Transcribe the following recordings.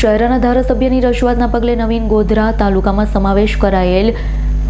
શહેરાના ધારાસભ્યની રજૂઆતના પગલે નવીન ગોધરા તાલુકામાં સમાવેશ કરાયેલ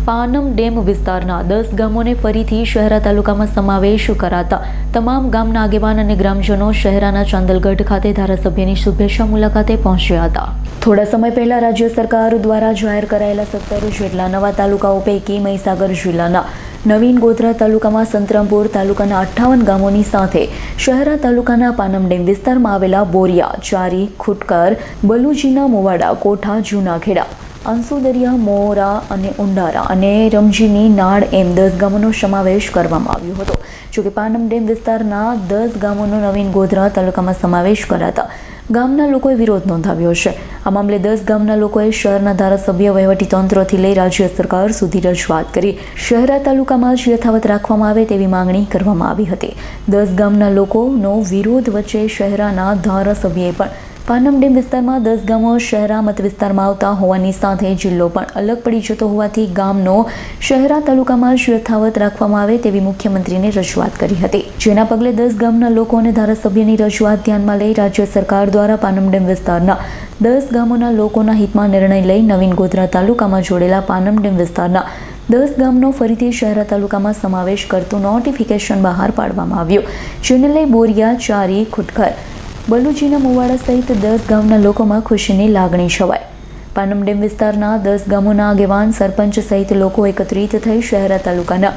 પાનમ ડેમ વિસ્તારના દસ ગામોને ફરીથી શહેરા તાલુકામાં સમાવેશ કરાતા તમામ ગામના આગેવાન અને ગ્રામજનો શહેરાના ચાંદલગઢ ખાતે ધારાસભ્યની શુભેચ્છા મુલાકાતે પહોંચ્યા હતા. થોડા સમય પહેલા રાજ્ય સરકાર દ્વારા જાહેર કરાયેલા સત્તર જેટલા નવા તાલુકાઓ પૈકી મહીસાગર જિલ્લાના નવીન ગોધરા તાલુકામાં સંતરામપુર તાલુકાના અઠ્ઠાવન ગામોની સાથે શહેરા તાલુકાના પાનમ ડેમ વિસ્તારમાં આવેલા બોરિયા, ચારી, ખુટકર, બલુજીના મોવાડા, કોઠા, જૂનાખેડા, અંસુદરિયા, મોરા અને ઉંડારા અને રમજીની નાળ એમ દસ ગામોનો સમાવેશ કરવામાં આવ્યો હતો. જોકે પાનમ ડેમ વિસ્તારના દસ ગામોનો નવીન ગોધરા તાલુકામાં સમાવેશ કરાતા ગામના લોકોએ વિરોધ નોંધાવ્યો છે. આ મામલે દસ ગામના લોકોએ શહેરના ધારાસભ્ય વહીવટીતંત્રથી લઈ રાજ્ય સરકાર સુધી રજૂઆત કરી. શહેરા તાલુકામાં જ યથાવત રાખવામાં આવે તેવી માંગણી કરવામાં આવી હતી. દસ ગામના લોકોનો વિરોધ વચ્ચે શહેરાના ધારાસભ્યએ પણ પાનમ ડેમ વિસ્તારમાં દસ ગામો શહેરા મત વિસ્તારમાં આવતા હોવાની સાથે જિલ્લો પણ અલગ પડી જતો હોવાથી ગામનો શહેરા તાલુકામાં જ યથાવત રાખવામાં આવે તેવી મુખ્યમંત્રીને રજૂઆત કરી હતી. જેના પગલે દસ ગામના લોકો અને ધારાસભ્યની રજૂઆત ધ્યાનમાં લઈ રાજ્ય સરકાર દ્વારા પાનમ ડેમ વિસ્તારના દસ ગામોના લોકોના હિતમાં નિર્ણય લઈ નવીન ગોધરા તાલુકામાં જોડેલા પાનમ ડેમ વિસ્તારના દસ ગામનો ફરીથી શહેરા તાલુકામાં સમાવેશ કરતું નોટિફિકેશન બહાર પાડવામાં આવ્યું. જેને લઈ બોરિયા, ચારી, ખુટખર બલુજીના મુવાડા સહિત દસ ગામના લોકોમાં ખુશીની લાગણી છવાય પાનમ ડેમ વિસ્તારના દસ ગામોના આગેવાન સરપંચ સહિત લોકો એકત્રિત થઈ શહેરા તાલુકાના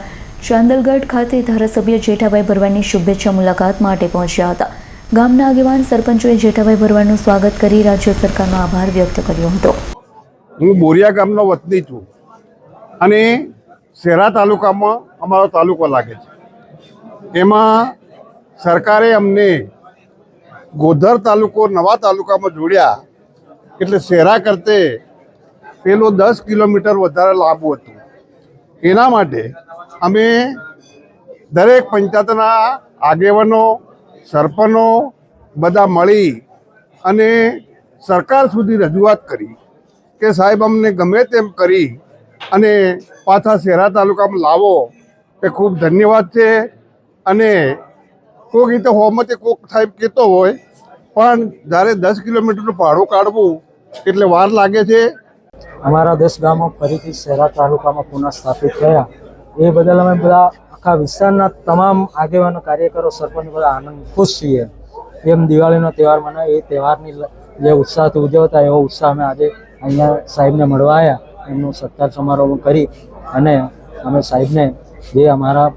ચાંદલગઢ ખાતે ધારાસભ્ય જેઠાભાઈ ભરવાડની શુભેચ્છા મુલાકાત માટે પહોંચ્યા હતા. ગામના આગેવાન સરપંચોએ જેઠાભાઈ ભરવાડનું સ્વાગત કરી રાજ્ય સરકારનો આભાર વ્યક્ત કર્યો હતો. હું બોરિયા ગામનો વતની છું અને શહેરા તાલુકામાં અમારો તાલુકો લાગે છે. એમાં સરકારે અમને ગોધર તાલુકો નવા તાલુકામાં જોડ્યા, એટલે શેરા કરતે પેલો દસ કિલોમીટર વધારે લાંબુ હતું. એના માટે અમે દરેક પંચાયતના આગેવાનો, સરપંચો બધા મળી અને સરકાર સુધી રજૂઆત કરી કે સાહેબ અમને ગમે તેમ કરી અને પાછા શેરા તાલુકામાં લાવો. એ ખૂબ ધન્યવાદ છે અને કોઈક રીતે હોમતે કોક સાહેબ કહેતો હોય, પણ જ્યારે દસ કિલોમીટરનું ભાડું કાઢવું એટલે વાર લાગે છે. અમારા દસ ગામો ફરીથી શહેરા તાલુકામાં પુનઃ સ્થાપિત થયા. એ બદલ અમે બધા આખા વિસ્તારના તમામ આગેવાનો, કાર્યકરો, સરપંચ બધા આનંદ, ખુશ છીએ. એમ દિવાળીનો તહેવાર મને એ તહેવારની જે ઉત્સાહથી ઉજવતા એવો ઉત્સાહ અમે આજે અહીંયા સાહેબને મળવા આવ્યા. એમનું સત્કાર સમારોહ કરી અને અમે સાહેબને જે અમારા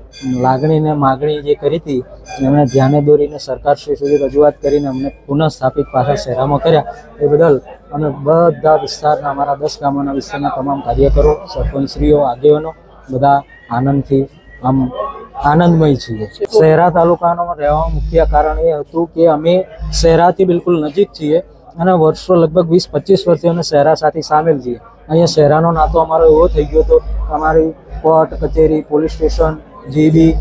લાગણીને માગણી જે કરી હતી, એમણે ધ્યાને દોરીને સરકારશ્રી સુધી રજૂઆત કરીને અમને પુનઃ સ્થાપિત પાછા શહેરામાં કર્યા. એ બદલ અમે બધા વિસ્તારના, અમારા દસ ગામોના વિસ્તારના તમામ કાર્યકરો, સરપંચશ્રીઓ, આગેવાનો, બધા આનંદથી આમ આનંદમય છીએ. શહેરા તાલુકાનો રહેવાનું મુખ્ય કારણ એ હતું કે અમે શહેરાથી બિલકુલ નજીક છીએ અને વર્ષો લગભગ વીસ પચીસ વર્ષથી અમે શહેરા સાથે સામેલ છીએ. અહીંયા શહેરાનો નાતો અમારો એવો થઈ ગયો હતો અમારી કોર્ટ, કચેરી, પોલીસ સ્ટેશન, જીબી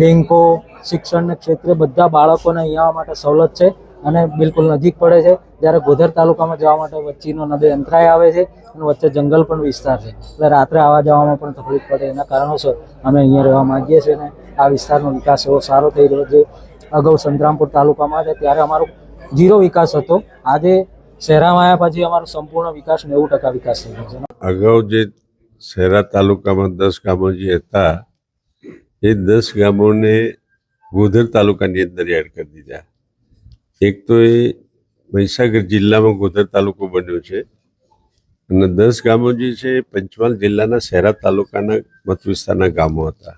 બેન્કો શિક્ષણના ક્ષેત્રે બધા બાળકોને અહીંયા માટે સવલત છે અને બિલકુલ નજીક પડે છે. જ્યારે ગોધર તાલુકામાં જવા માટે વચ્ચેનો નદે અંતરાય આવે છે અને વચ્ચે જંગલ પણ વિસ્તાર છે. એટલે રાત્રે આવવા જવામાં પણ તકલીફ પડે એના કારણોસર અમે અહીંયા રહેવા માંગીએ છીએ અને આ વિસ્તારનો વિકાસ એવો સારો થઈ રહ્યો છે. અગાઉ સંતરામપુર તાલુકામાં છે, ત્યારે અમારો ઝીરો વિકાસ હતો. આજે શહેરામાં આવ્યા પછી અમારો સંપૂર્ણ વિકાસ નેવું ટકા વિકાસ થઈ ગયો છે. અગાઉ જે શહેરા તાલુકામાં દસ ગામો જે હતા, એ દસ ગામોને ગોધર તાલુકાની અંદર એડ કરી દીધા. એક તો એ મહીસાગર જિલ્લામાં ગોધર તાલુકો બન્યો છે અને દસ ગામો જે છે પંચમહાલ જિલ્લાના શહેરા તાલુકાના મત વિસ્તારના ગામો હતા.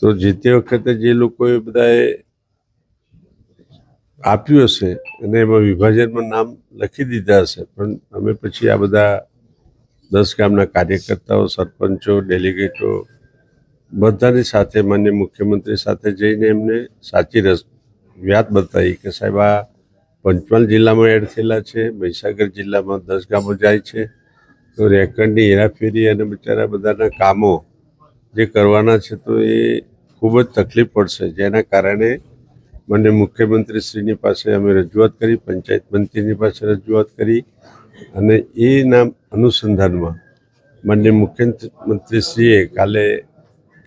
તો જે તે વખતે જે લોકોએ બધાએ આપ્યું હશે અને એમાં વિભાજનમાં નામ લખી દીધા હશે. પણ અમે પછી આ બધા દસ ગામના કાર્યકર્તાઓ, સરપંચો, ડેલિગેટો બધાની સાથે, માન્ય મુખ્યમંત્રી સાથે જઈને એમને સાચી રસ વ્યાત બતાવી કે સાહેબ આ પંચમહાલ જિલ્લામાં એડ થયેલા છે, મહીસાગર જિલ્લામાં દસ ગામો જાય છે. તો રેકર્ડની હેરાફેરી અને બિચારા બધાના કામો જે કરવાના છે તો એ ખૂબ જ તકલીફ પડશે. જેના કારણે મને મુખ્યમંત્રીશ્રીની પાસે અમે રજૂઆત કરી, પંચાયત મંત્રીની પાસે રજૂઆત કરી અને એના અનુસંધાનમાં માન્ય મુખ્યમંત્રીશ્રીએ કાલે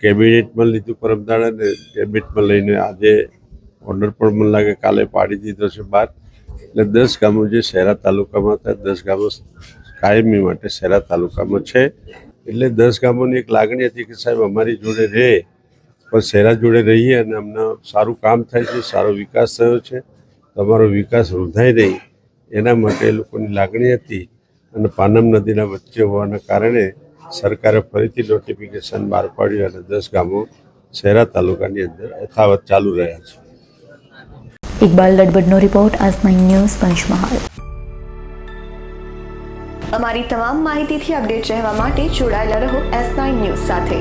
કેબિનેટમાં લીધું પરમદાડા અને કેબિનેટમાં લઈને આજે ઓર્ડર પણ મને લાગે કાલે પાડી દીધો છે બહાર. એટલે દસ ગામો જે શહેરા તાલુકામાં હતા, દસ ગામો કાયમી માટે શહેરા તાલુકામાં છે. એટલે દસ ગામોની એક લાગણી હતી કે સાહેબ અમારી જોડે રહે પણ શહેરા જોડે રહીએ અને અમને સારું કામ થાય છે સારો વિકાસ થયો છે તમારો વિકાસ વૃદ્ધાય નહીં એના માટે એ લોકોની લાગણી હતી અને પાનમ નદીના વચ્ચે હોવાના કારણે સરકારે ફરીથી નોટિફિકેશન બહાર પાડ્યું અને દસ ગામો શહેરા તાલુકાની અંદર યથાવત ચાલુ રહ્યા છે. ઇકબાલ લડબડનો રિપોર્ટ આજ નાઇન ન્યૂઝ પંચમહાલ. અમારી તમામ માહિતીથી અપડેટ રહેવા માટે જોડાયેલા રહો એસ નાઇન ન્યૂઝ સાથે.